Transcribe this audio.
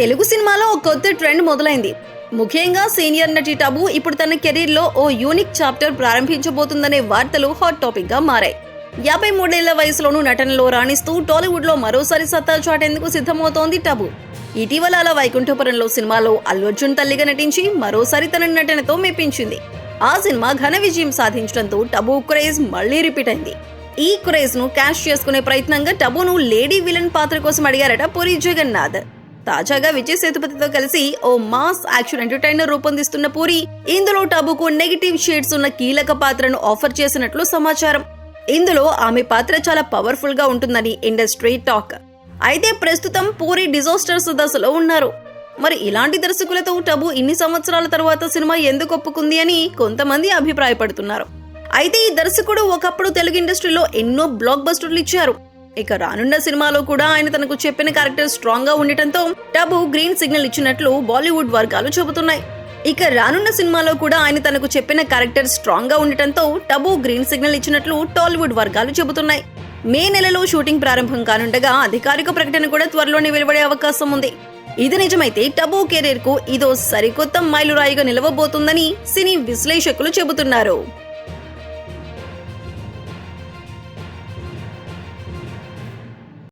తెలుగు సినిమాలో ఒక కొత్త ట్రెండ్ మొదలైంది. ముఖ్యంగా సీనియర్ నటి టబు ఇప్పుడు తన కెరీర్లో ఓ యూనిక్ చాప్టర్ ప్రారంభించబోతుందనే వార్తలు హాట్ టాపిక్గా మారాయి. యాభై మూడేళ్ళ వయసులోనూ నటనలో రాణిస్తూ టాలీవుడ్లో మరోసారి సత్తా చాటేందుకు సిద్ధమవుతోంది టబు. ఇటీవల అలా వైకుంఠపురంలో సినిమాలో అల్లు అర్జున్ తల్లిగా నటించి మరోసారి తన నటనతో మెప్పించింది. ఆ సినిమా ఘన విజయం సాధించడంతో టబు క్రేజ్ మళ్ళీ రిపీట్ అయింది. ఈ క్రేజ్ను క్యాష్ చేసుకునే ప్రయత్నంగా టబును లేడీ విలన్ పాత్ర కోసం అడిగారట పురి జగన్నాథ్. తాజాగా విజయ్ సేతుపతితో కలిసి ఓ మాస్ యాక్షన్ ఎంటర్టైనర్ రూపొందిస్తున్న పూరి. ఇందులో టబుకు నెగిటివ్ షేడ్స్ ఉన్న కీలక పాత్రను ఆఫర్ చేసినట్లు సమాచారం. ఇందులో ఆమె పాత్ర చాలా పవర్ఫుల్గా ఉంటుందని ఇండస్ట్రీ టాక్. అయితే ప్రస్తుతం పూరి డిజాస్టర్స్ దశలో ఉన్నారు. మరి ఇలాంటి దర్శకులతో టబు ఇన్ని సంవత్సరాల తర్వాత సినిమా ఎందుకు ఒప్పుకుంది అని కొంతమంది అభిప్రాయపడుతున్నారు. అయితే ఈ దర్శకుడు ఒకప్పుడు తెలుగు ఇండస్ట్రీలో ఎన్నో బ్లాక్ బస్టర్లు ఇచ్చారు. ఇక రానున్న సినిమాలో కూడా ఆయన తనకు చెప్పిన క్యారెక్టర్ స్ట్రాంగ్గా ఉండటంతో టబు గ్రీన్ సిగ్నల్ ఇచ్చినట్లు బాలీవుడ్ వర్గాలు చెబుతున్నాయి. ఇక రానున్న సినిమాలో కూడా ఆయన తనకు చెప్పిన క్యారెక్టర్ స్ట్రాంగ్గా ఉండటంతో టబు గ్రీన్ సిగ్నల్ ఇచ్చినట్లు టాలీవుడ్ వర్గాలు చెబుతున్నాయి. మే నెలలో షూటింగ్ ప్రారంభం కానుండగా అధికారిక ప్రకటన కూడా త్వరలోనే వెలువడే అవకాశం ఉంది. ఇది నిజమైతే టబు కెరీర్కు ఇదో సరికొత్త మైలురాయిగా నిలవబోతుందని సినీ విశ్లేషకులు చెబుతున్నారు.